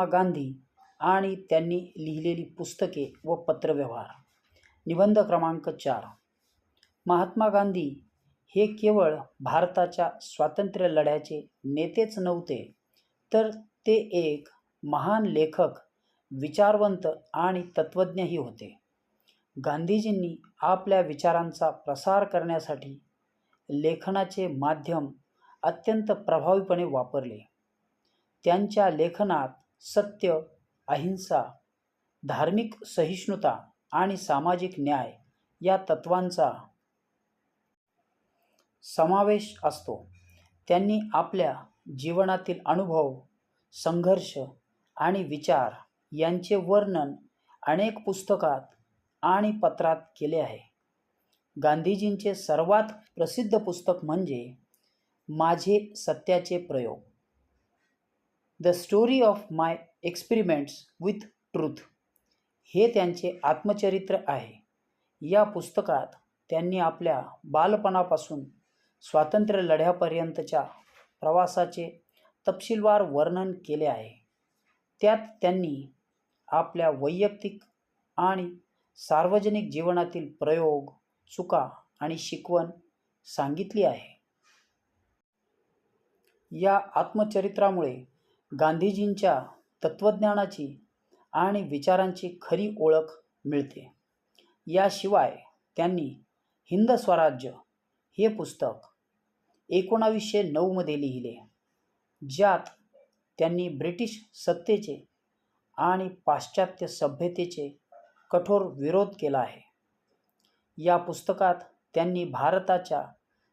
महात्मा गांधी आणि त्यांनी लिहिलेली पुस्तके व पत्रव्यवहार. निबंध क्रमांक चार. महात्मा गांधी हे केवळ भारताच्या स्वातंत्र्य लढ्याचे नेतेच नव्हते तर ते एक महान लेखक विचारवंत आणि तत्त्वज्ञही होते. गांधीजींनी आपल्या विचारांचा प्रसार करण्यासाठी लेखनाचे माध्यम अत्यंत प्रभावीपणे वापरले. त्यांच्या लेखनात सत्य अहिंसा धार्मिक सहिष्णुता आणि सामाजिक न्याय या तत्वांचा समावेश असतो. त्यांनी आपल्या जीवनातील अनुभव संघर्ष आणि विचार यांचे वर्णन अनेक पुस्तकात आणि पत्रात केले आहे. गांधीजींचे सर्वात प्रसिद्ध पुस्तक म्हणजे माझे सत्याचे प्रयोग. The story of my experiments with truth. हे त्यांचे आत्मचरित्र आहे. या पुस्तकात त्यांनी आपल्या बालपणापासून स्वातंत्र्य लढ्यापर्यंतच्या प्रवासाचे तपशीलवार वर्णन केले आहे. त्यात त्यांनी आपल्या वैयक्तिक आणि सार्वजनिक जीवनातील प्रयोग चुका आणि शिकवण सांगितली आहे. या आत्मचरित्रामुळे गांधीजींच्या तत्त्वज्ञानाची आणि विचारांची खरी ओळख मिळते. याशिवाय त्यांनी हिंद स्वराज्य हे पुस्तक एकोणावीसशे नऊमध्ये लिहिले ज्यात त्यांनी ब्रिटिश सत्तेचे आणि पाश्चात्य सभ्यतेचे कठोर विरोध केला आहे. या पुस्तकात त्यांनी भारताच्या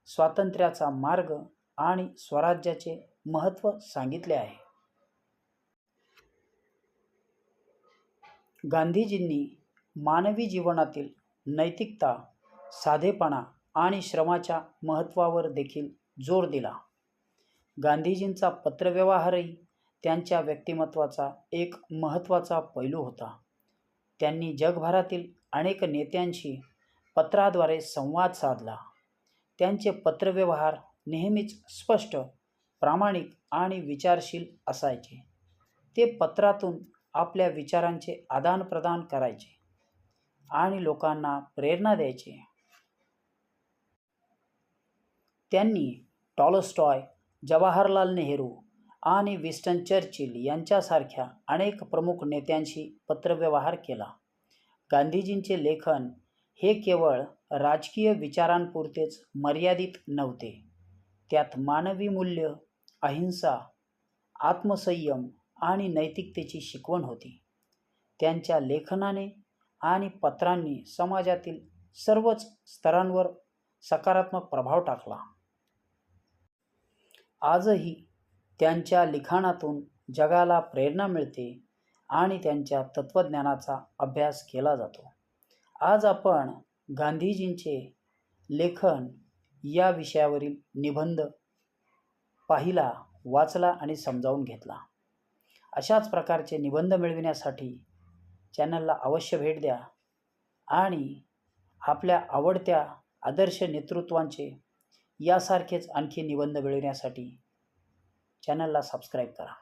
स्वातंत्र्याचा मार्ग आणि स्वराज्याचे महत्त्व सांगितले आहे. गांधीजींनी मानवी जीवनातील नैतिकता साधेपणा आणि श्रमाच्या महत्त्वावर देखील जोर दिला. गांधीजींचा पत्रव्यवहारही त्यांच्या व्यक्तिमत्वाचा एक महत्त्वाचा पैलू होता. त्यांनी जगभरातील अनेक नेत्यांशी पत्राद्वारे संवाद साधला. त्यांचे पत्रव्यवहार नेहमीच स्पष्ट प्रामाणिक आणि विचारशील असायचे. ते पत्रातून आपल्या विचारांचे आदानप्रदान करायचे आणि लोकांना प्रेरणा द्यायचे. त्यांनी टॉलस्टॉय जवाहरलाल नेहरू आणि विस्टन चर्चिल यांच्यासारख्या अनेक प्रमुख नेत्यांशी पत्रव्यवहार केला. गांधीजींचे लेखन हे केवळ राजकीय विचारांपुरतेच मर्यादित नव्हते. त्यात मानवी मूल्य अहिंसा आत्मसंयम आणि नैतिकतेची शिकवण होती. त्यांच्या लेखनाने आणि पत्रांनी समाजातील सर्वच स्तरांवर सकारात्मक प्रभाव टाकला. आजही त्यांच्या लिखाणातून जगाला प्रेरणा मिळते आणि त्यांच्या तत्त्वज्ञानाचा अभ्यास केला जातो. आज आपण गांधीजींचे लेखन या विषयावरील निबंध पाहिला वाचला आणि समजावून घेतला. अशाच प्रकारचे निबंध मिळविण्यासाठी चॅनलला अवश्य भेट द्या आणि आपल्या आवडत्या आदर्श नेतृत्वांचे यासारखेच आणखी निबंध मिळविण्यासाठी चॅनलला सबस्क्राईब करा.